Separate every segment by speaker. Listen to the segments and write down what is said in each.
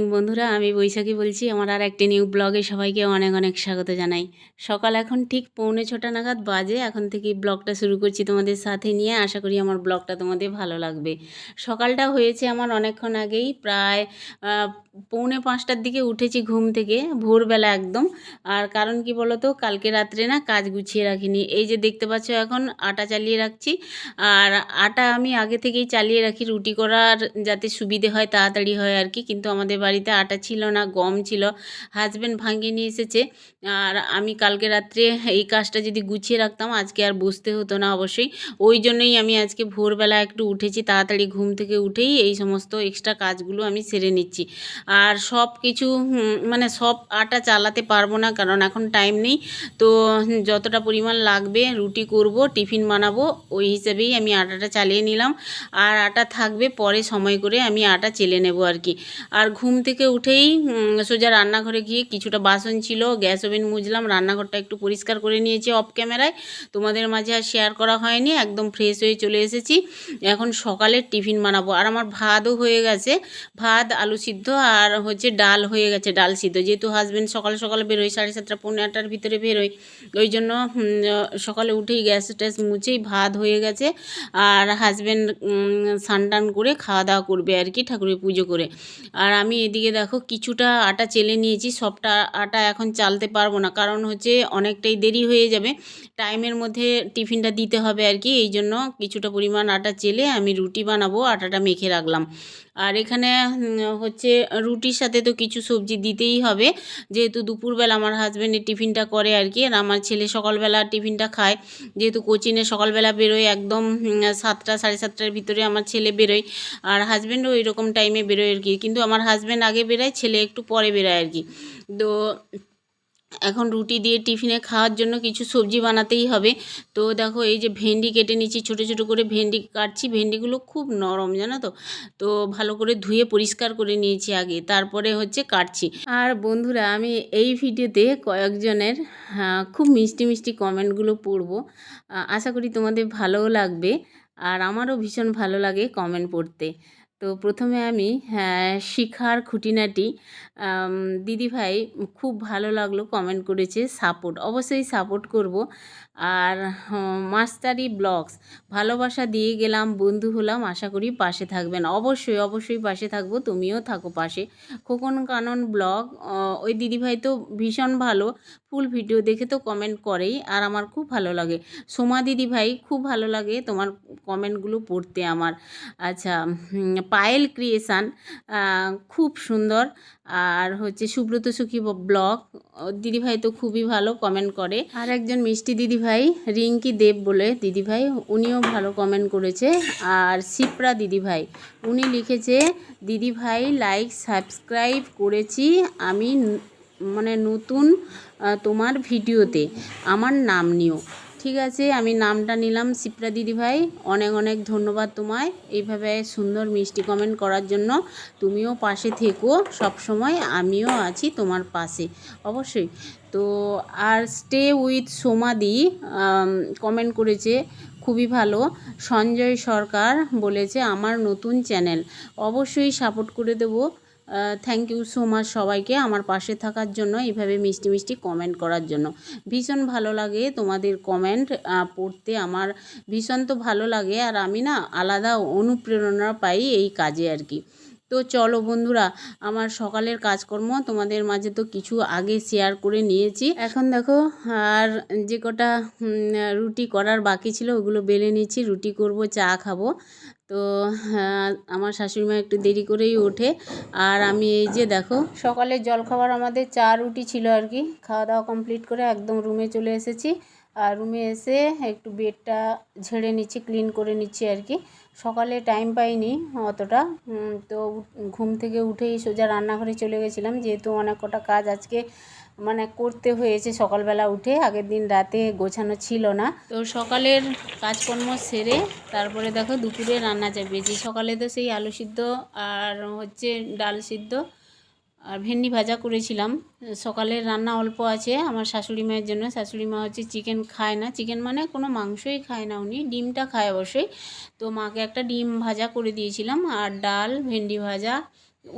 Speaker 1: Good morning বন্ধুরা, আমি বৈশাখী বলছি। আমার আর একটি নিউ ব্লগে সবাইকে অনেক অনেক স্বাগত জানাই। সকাল এখন ঠিক পৌনে ছটা নাগাদ বাজে। এখন থেকে ব্লগটা শুরু করছি তোমাদের সাথে নিয়ে। আশা করি আমার ব্লগটা তোমাদের ভালো লাগবে। সকালটা হয়েছে আমার অনেকক্ষণ আগেই। প্রায় পৌনে পাঁচটার দিকে উঠেছি ঘুম থেকে, ভোরবেলা একদম। আর কারণ কি বলো তো কালকে রাত্রে না কাজ গুছিয়ে রাখিনি। এই যে দেখতে পাচ্ছ এখন, আটা চালিয়ে রাখছি। আর আটা আমি আগে থেকেই চালিয়ে রাখি। রুটি করার যাতে সুবিধে হয়, তাড়াতাড়ি হয় আর কি। কিন্তু আমাদের বাড়িতে আটা ছিল না, গম ছিল হাজব্যান্ড ভাঙিয়ে নিয়ে এসেছে। আর আমি কালকে রাত্রে এই কাজটা যদি গুছিয়ে রাখতাম, আজকে আর বসতে হতো না অবশ্যই। ওই জন্যই আমি আজকে ভোরবেলা একটু উঠেছি, তাড়াতাড়ি ঘুম থেকে উঠেই এই সমস্ত এক্সট্রা কাজগুলো আমি সেরে নিচ্ছি। আর সব কিছু মানে সব আটা চালাতে পারব না, কারণ এখন টাইম নেই। তো যতটা পরিমাণ লাগবে রুটি করব, টিফিন বানাবো, ওই হিসেবেই আমি আটাটা চালিয়ে নিলাম। আর আটা থাকবে, পরে সময় করে আমি আটা চেলে নেব আর কি। আর ঘুম থেকে উঠেই সোজা রান্নাঘরে গিয়ে কিছুটা বাসন ছিল, গ্যাস ওভেন মুজলাম রান্নাঘরটা একটু পরিষ্কার করে নিয়েছি অফ ক্যামেরায় তোমাদের মাঝে আর শেয়ার করা হয়নি, একদম ফ্রেশ হয়ে চলে এসেছি। এখন সকালের টিফিন বানাবো। আর আমার ভাতও হয়ে গেছে, ভাত, আলু সিদ্ধ আর হচ্ছে ডাল হয়ে গেছে, ডাল সিদ্ধ। যেহেতু হাজব্যান্ড সকাল সকাল বেরোয়, সাড়ে সাতটা, পৌনে আটটার ভিতরে বেরোয়, ওই জন্য সকালে উঠেই গ্যাস ট্যাস মুছেই ভাত হয়ে গেছে। আর হাজব্যান্ড স্নান টান করে খাওয়া দাওয়া করবে আর কি ঠাকুরের পুজো করে। আর আমি এদিকে দেখো কিছুটা আটা চেলে নিয়েছি, সবটা আটা এখন চালতে পারব না। কারণ হচ্ছে অনেকটাই দেরি হয়ে যাবে, টাইমের মধ্যে টিফিনটা দিতে হবে আর কি। এই জন্য কিছুটা পরিমাণ আটা চেলে আমি রুটি বানাবো, আটাটা মেখে রাখলাম। আর এখানে হচ্ছে রুটির সাথে তো কিছু সবজি দিতেই হবে। যেহেতু দুপুরবেলা আমার হাজব্যান্ডের টিফিনটা করে আর কি, আর আমার ছেলে সকালবেলা টিফিনটা খায়। যেহেতু কোচিনে সকালবেলা বেরোয়, একদম সাতটা, সাড়ে সাতটার ভিতরে আমার ছেলে বেরোয়। আর হাজব্যান্ডও ওই রকম টাইমে বেরোয় আর কি। কিন্তু আমার হাজব্যান্ড আগে বেরোয় ছেলে একটু পরে বেরোয় আর কি। তো এখন রুটি দিয়ে টিফিনে খাওয়ার জন্য কিছু সবজি বানাতেই হবে। তো দেখো এই যে ভেন্ডি কেটে নিচ্ছি ছোটো ছোটো করে ভেন্ডি কাটছি। ভেন্ডিগুলো খুব নরম জানো তো? তো ভালো করে ধুয়ে পরিষ্কার করে নিয়েছি আগে তারপরে হচ্ছে কাটছি। আর বন্ধুরা আমি এই ভিডিওতে কয়েকজনের হ্যাঁ, খুব মিষ্টি মিষ্টি কমেন্টগুলো পড়ব। আশা করি তোমাদের ভালোও লাগবে আর আমারও ভীষণ ভালো লাগে কমেন্ট পড়তে। তো প্রথমে আমি হ্যাঁ, শিখার খুঁটিনাটি দিদিভাই খুব ভালো লাগল কমেন্ট করেছে সাপোর্ট অবশ্যই সাপোর্ট করব। আর মাস্টারি ব্লগস। ভালোবাসা দিয়ে গেলাম, বন্ধু হলাম, আশা করি পাশে থাকবেন। অবশ্যই অবশ্যই পাশে থাকব, তুমিও থাকো পাশে। খোকন কানন ব্লগ ওই দিদিভাই তো ভীষণ ভালো, ফুল ভিডিও দেখে তো কমেন্ট করেই, আর আমার খুব ভালো লাগে। সোমা দিদিভাই, খুব ভালো লাগে তোমার কমেন্টগুলো পড়তে আমার। আচ্ছা পায়েল ক্রিয়েশান খুব সুন্দর। আর হচ্ছে সুব্রত সুখী ব্লগ, দিদিভাই তো খুবই ভালো কমেন্ট করে। আর একজন মিষ্টি দিদিভাই রিঙ্কি দেব বলে দিদিভাই, উনিও ভালো কমেন্ট করেছে। আর সিপ্রা দিদিভাই, উনি লিখেছে, দিদিভাই লাইক সাবস্ক্রাইব করেছি আমি মানে নতুন তোমার ভিডিওতে। আমার নাম নিও। ঠিক আছে, আমি নামটা নিলাম সিপ্রা দিদিভাই অনেক অনেক ধন্যবাদ তোমায় এইভাবে সুন্দর মিষ্টি কমেন্ট করার জন্য। তুমিও পাশে থেকো সব সময় আমিও আছি তোমার পাশে, অবশ্যই। তো আর স্টে উইথ সোমাদি কমেন্ট করেছে, খুবই ভালো। সঞ্জয় সরকার বলেছে, আমার নতুন চ্যানেল অবশ্যই সাপোর্ট করে দেবো। থ্যাংক ইউ সো মাচ সবাইকে আমার পাশে থাকার জন্য, এইভাবে মিষ্টি মিষ্টি কমেন্ট করার জন্য। ভীষণ ভালো লাগে তোমাদের কমেন্ট পড়তে। আমার ভীষণ তো ভালো লাগে আর আমি না আলাদা অনুপ্রেরণা পাই এই কাজে আর কি। তো চলো বন্ধুরা, আমার সকালের কাজকর্ম তোমাদের মাঝে তো কিছু আগে শেয়ার করে নিয়েছি। এখন দেখো, আর যে কটা রুটি করার বাকি ছিল ওগুলো বেলে নিচ্ছি, রুটি করব, চা খাব। তো হ্যাঁ, আমার শাশুড়িমা একটু দেরি করেই ওঠে। আর আমি এই যে দেখো সকালের জলখাবার আমাদের চা রুটি ছিল আর কি। খাওয়া দাওয়া কমপ্লিট করে একদম রুমে চলে এসেছি। আর রুমে এসে একটু বেডটা ঝেড়ে নিচ্ছি ক্লিন করে নিচ্ছি আর কি। সকালে টাইম পাইনি অতটা। তো ঘুম থেকে উঠেই সোজা রান্নাঘরে চলে গেছিলাম। যেহেতু অনেক কটা কাজ আজকে মানে করতে হয়েছে সকালবেলা উঠে, আগের দিন রাতে গোছানো ছিল না। তো সকালের কাজকর্ম সেরে তারপরে দেখো দুপুরে রান্না চাপিয়েছি সকালে তো সেই আলু সিদ্ধ আর হচ্ছে ডাল সিদ্ধ আর ভেন্ডি ভাজা করেছিলাম। সকালের রান্না অল্প আছে আমার শাশুড়ি মায়ের জন্য। শাশুড়ি মা হচ্ছে চিকেন খায় না। চিকেন মানে কোনো মাংসই খায় না উনি, ডিমটা খায় অবশ্যই। তো মাকে একটা ডিম ভাজা করে দিয়েছিলাম আর ডাল, ভেন্ডি ভাজা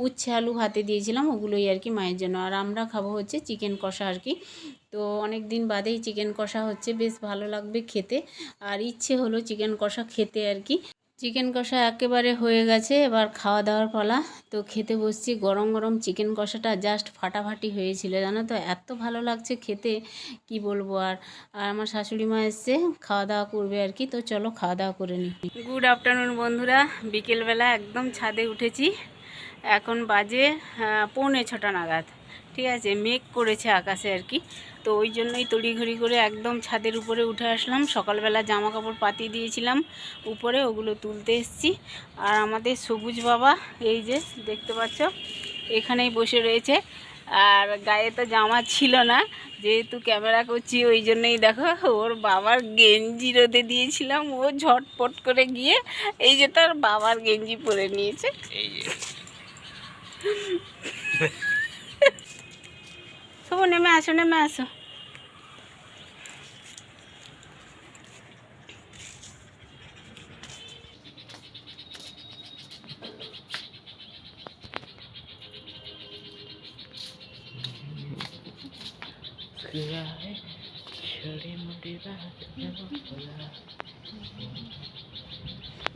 Speaker 1: উচ্ছে আলু ভাতে দিয়েছিলাম, ওগুলোই আর কি মায়ের জন্য। আর আমরা খাব হচ্ছে চিকেন কষা আর কি। তো অনেক দিন বাদেই চিকেন কষা হচ্ছে, বেশ ভালো লাগবে খেতে। আর ইচ্ছে হলো চিকেন কষা খেতে আর কি। চিকেন কষা একেবারে হয়ে গেছে, এবার খাওয়া দাওয়ার পালা। তো খেতে বসছি, গরম গরম চিকেন কষাটা জাস্ট ফাটাফাটি হয়েছিল, জানো তো? এত ভালো লাগছে খেতে, কি বলব আর? আর আমার শাশুড়ি মা এসছে, খাওয়া দাওয়া করবে আর কি। তো চলো খাওয়া দাওয়া করে নিই গুড আফটারনুন বন্ধুরা, বিকেলবেলা একদম ছাদে উঠেছি। এখন বাজে পৌনে ছটা নাগাদ। ঠিক আছে, মেঘ করেছে আকাশে আর কি। তো ওই জন্যই তড়িঘড়ি করে একদম ছাদের উপরে উঠে আসলাম। সকালবেলা জামা কাপড় পাতিয়ে দিয়েছিলাম উপরে, ওগুলো তুলতে এসেছি। আর আমাদের সবুজ বাবা, এই যে দেখতে পাচ্ছ, এখানেই বসে রয়েছে। আর গায়ে তো জামা ছিল না, যেহেতু ক্যামেরা করছি, ওই জন্যই দেখো, ওর বাবার গেঞ্জি রোদে দিয়েছিলাম। ও ঝটপট করে গিয়ে, এই যে তার বাবার গেঞ্জি পরে নিয়েছে।
Speaker 2: এই যে।
Speaker 1: সবু নেমে আসো নেমে আসো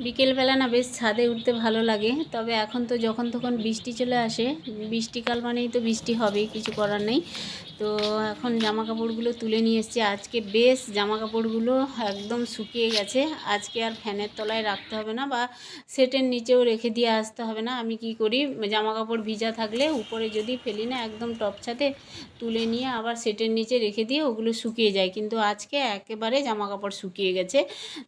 Speaker 1: বিকেলবেলা না বেশ ছাদে উঠতে ভালো লাগে, তবে এখন তো যখন তখন বৃষ্টি চলে আসে, বৃষ্টিকাল মানেই তো বৃষ্টি হবেই কিছু করার নেই। তো এখন জামা কাপড়গুলো তুলে নিয়ে এসেছি, আজকে বেশ জামা কাপড়গুলো একদম শুকিয়ে গেছে, আজকে আর ফ্যানের তলায় রাখতে হবে না বা সেটের নিচেও রেখে দিয়ে আসতে হবে না, আমি কি করি জামা কাপড় ভিজা থাকলে উপরে যদি ফেলি না একদম টপ ছাদে তুলে নিয়ে আবার সেটের নিচে রেখে দিয়ে ওগুলো শুকিয়ে যায়, কিন্তু আজকে একেবারে জামা কাপড় শুকিয়ে গেছে।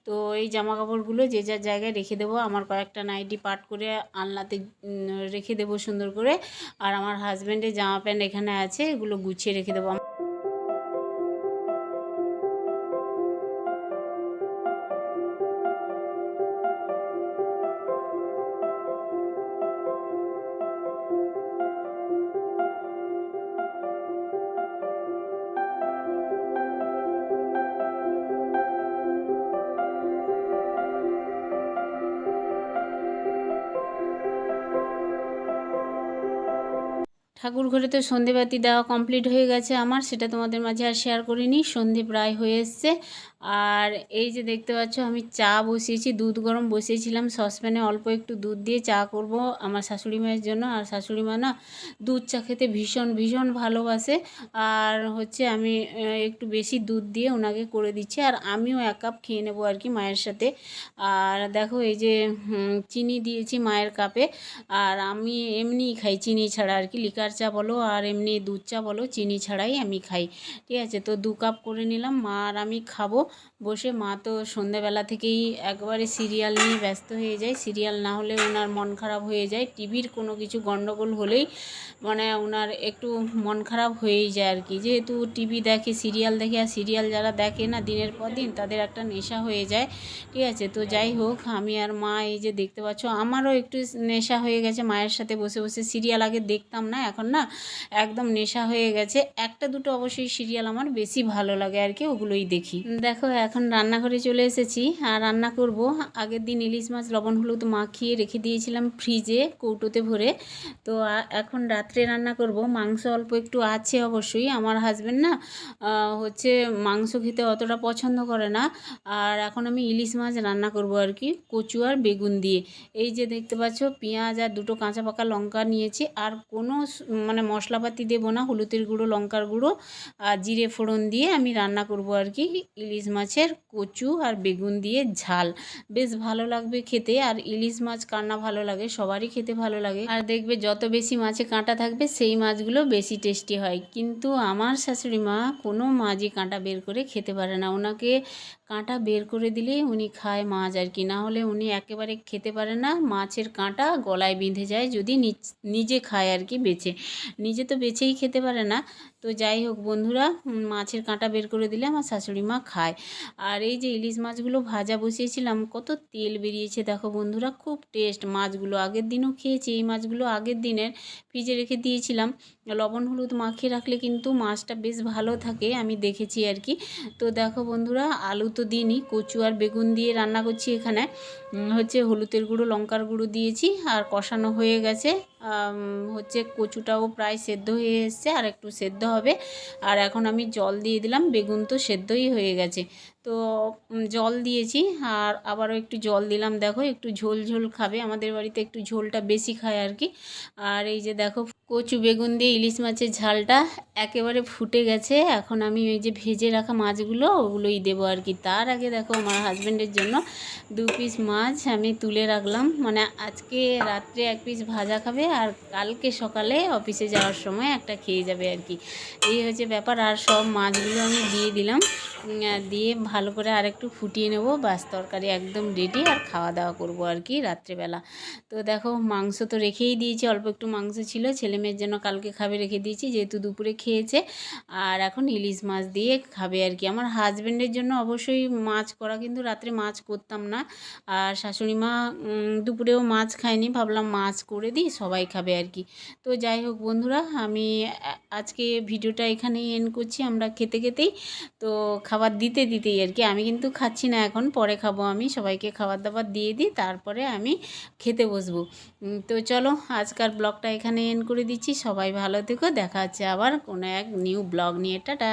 Speaker 1: তো এই জামা কাপড়গুলো যে যার রেখে দেবো। আমার কয়েকটা নাইটি পাট করে আলনাতে রেখে দেবো সুন্দর করে। আর আমার হাজব্যান্ডের জামা প্যান্ট এখানে আছে, এগুলো গুছিয়ে রেখে দেবো। ঠাকুর ঘরে তো সন্ধেবাতি দেওয়া কমপ্লিট হয়ে গেছে আমার, সেটা তোমাদের মাঝে আর শেয়ার করিনি। সন্ধে প্রায় হয়ে এসছে। আর এই যে দেখতে পাচ্ছ, আমি চা বসিয়েছি, দুধ গরম বসিয়েছিলাম, সসপ্যানে অল্প একটু দুধ দিয়ে চা করব আমার শাশুড়ি মায়ের জন্য। আর শাশুড়ি মা না দুধ চা খেতে ভীষণ ভীষণ ভালোবাসে। আর হচ্ছে আমি একটু বেশি দুধ দিয়ে ওনাকে করে দিচ্ছি। আর আমিও এক কাপ খেয়ে নেব আর কি মায়ের সাথে। আর দেখো এই যে চিনি দিয়েছি মায়ের কাপে। আর আমি এমনিই খাই চিনি ছাড়া আর কি। লিকার চা বলো আর এমনি দুধ চা বলো, চিনি ছাড়াই আমি খাই। ঠিক আছে? তো দু কাপ করে নিলাম, মা আর আমি খাব। বসে মা তো সন্ধেবেলা থেকেই একবারে সিরিয়াল নিয়ে ব্যস্ত হয়ে যায়। সিরিয়াল না হলে ওনার মন খারাপ হয়ে যায়। টিভির কোনো কিছু গণ্ডগোল হলেই মানে ওনার একটু মন খারাপ হয়েই যায় আর কি। যেহেতু টিভি দেখে, সিরিয়াল দেখে, আর সিরিয়াল যারা দেখে না, দিনের পর দিন তাদের একটা নেশা হয়ে যায়। ঠিক আছে? তো যাই হোক, আমি আর মা এই যে দেখতে পাচ্ছ, আমারও একটু নেশা হয়ে গেছে। মায়ের সাথে বসে বসে সিরিয়াল আগে দেখতাম না, এখন না একদম নেশা হয়ে গেছে। একটা দুটো অবশ্যই সিরিয়াল আমার বেশি ভালো লাগে আর কি, ওগুলোই দেখি। দেখো এখন রান্নাঘরে চলে এসেছি। আর রান্না করব। আগের দিন ইলিশ মাছ, লবণ, হলুদ মাখিয়ে রেখে দিয়েছিলাম ফ্রিজে কৌটোতে ভরে। তো এখন রাত্রে রান্না করব। মাংস অল্প একটু আছে অবশ্যই। আমার হাজবেন্ড না হচ্ছে মাংস খেতে অতটা পছন্দ করে না। আর এখন আমি ইলিশ মাছ রান্না করব আর কি, কচু আর বেগুন দিয়ে। এই যে দেখতে পাচ্ছ, পেঁয়াজ আর দুটো কাঁচা পাকা লঙ্কা নিয়েছি। আর কোনো মানে মশলাপাতি দেবো না, হলুদের গুঁড়ো, লঙ্কার গুঁড়ো আর জিরে ফোড়ন দিয়ে আমি রান্না করব আর কি, ইলিশ মাছের কচু আর বেগুন দিয়ে ঝাল। বেশ ভালো লাগবে খেতে আর ইলিশ মাছ কান্না ভালো লাগে, সবারই খেতে ভালো লাগে। আর দেখবে যত বেশি মাছে কাঁটা থাকবে, সেই মাছগুলো বেশি টেস্টি হয়। কিন্তু আমার শাশুড়ি মা কোনো মাছই কাঁটা বের করে খেতে পারে না। ওনাকে কাঁটা বের করে দিলেই উনি খায় মাছ আর কি। না হলে উনি একেবারে খেতে পারে না, মাছের কাঁটা গলায় বেঁধে যায় যদি নিজে খায় আর কি বেছে। নিজে তো বেছেই খেতে পারে না। তো যাই হোক বন্ধুরা মাছের কাঁটা বের করে দিলে আমার শাশুড়ি মা খায়। আর এই যে ইলিশ মাছগুলো ভাজা বসিয়েছিলাম, কত তেল বেরিয়েছে দেখো বন্ধুরা, খুব টেস্ট। মাছগুলো আগের দিনও খেয়েছি, এই মাছগুলো আগের দিনের ফ্রিজে রেখে দিয়েছিলাম। লবণ হলুদ মাখিয়ে রাখলে কিন্তু মাছটা বেশ ভালো থাকে, আমি দেখেছি আর কি। তো দেখো বন্ধুরা, আলু তো দিইনি, কচু আর বেগুন দিয়ে রান্না করছি এখানে। হচ্ছে হলুদের গুঁড়ো, লঙ্কার গুঁড়ো দিয়েছি, আর কষানো হয়ে গেছে। হচ্ছে কচুটাও প্রায় সেদ্ধ হয়ে এসছে, আর একটু সেদ্ধ হবে। আর এখন আমি জল দিয়ে দিলাম, বেগুন তো সেদ্ধই হয়ে গেছে। তো জল দিয়েছি, আর আবারও একটু জল দিলাম, দেখো, একটু ঝোল ঝোল খাবে, আমাদের বাড়িতে একটু ঝোলটা বেশি খায় আর কি। আর এই যে দেখো, কচু বেগুন দিয়ে ইলিশ মাছের ঝালটা একেবারে ফুটে গেছে, এখন আমি ওই যে ভেজে রাখা মাছগুলো ওগুলোই দেবো আর কি। তার আগে দেখো, আমার হাজব্যান্ডের জন্য দু পিস মাছ আমি তুলে রাখলাম মানে আজকে রাত্রে এক পিস ভাজা খাবে আর কালকে সকালে অফিসে যাওয়ার সময় একটা খেয়ে যাবে আর কি। এই হচ্ছে ব্যাপার, আর সব মাছগুলো আমি দিয়ে দিলাম। দিয়ে ভালো করে আর একটু ফুটিয়ে নেব, বাস তরকারি একদম রেডি আর খাওয়া দাওয়া করব আর কি রাত্রেবেলা। তো দেখো, মাংস তো রেখেই দিয়েছি, অল্প একটু মাংস ছিল, ছেলে মেয়ের জন্য কালকে খাবে রেখে দিয়েছি, যেহেতু দুপুরে খেয়েছে। আর এখন ইলিশ মাছ দিয়ে খাবে আর কি। আমার হাজব্যান্ডের জন্য অবশ্যই মাছ করা, কিন্তু রাত্রে মাছ করতাম না। আর শাশুড়ি মা দুপুরেও মাছ খায়নি, ভাবলাম মাছ করে দিই, সবাই খাবে আর কি। তো যাই হোক বন্ধুরা, আমি আজকে ভিডিওটা এখানেই এন্ড করছি, আমরা খেতে খেতেই। তো খাবার দিতে দিতেই আর কি, আমি কিন্তু খাচ্ছি না এখন, পরে খাব আমি। সবাইকে খাবার দাবার দিয়ে দিই, তারপরে আমি খেতে বসবো। তো চলো, আজকার ব্লগটা এখানে এন্ড করে দিচ্ছি। সবাই ভালো থেকো, দেখা হচ্ছে আবার কোনো এক নিউ ব্লগ নিয়ে। টাটা!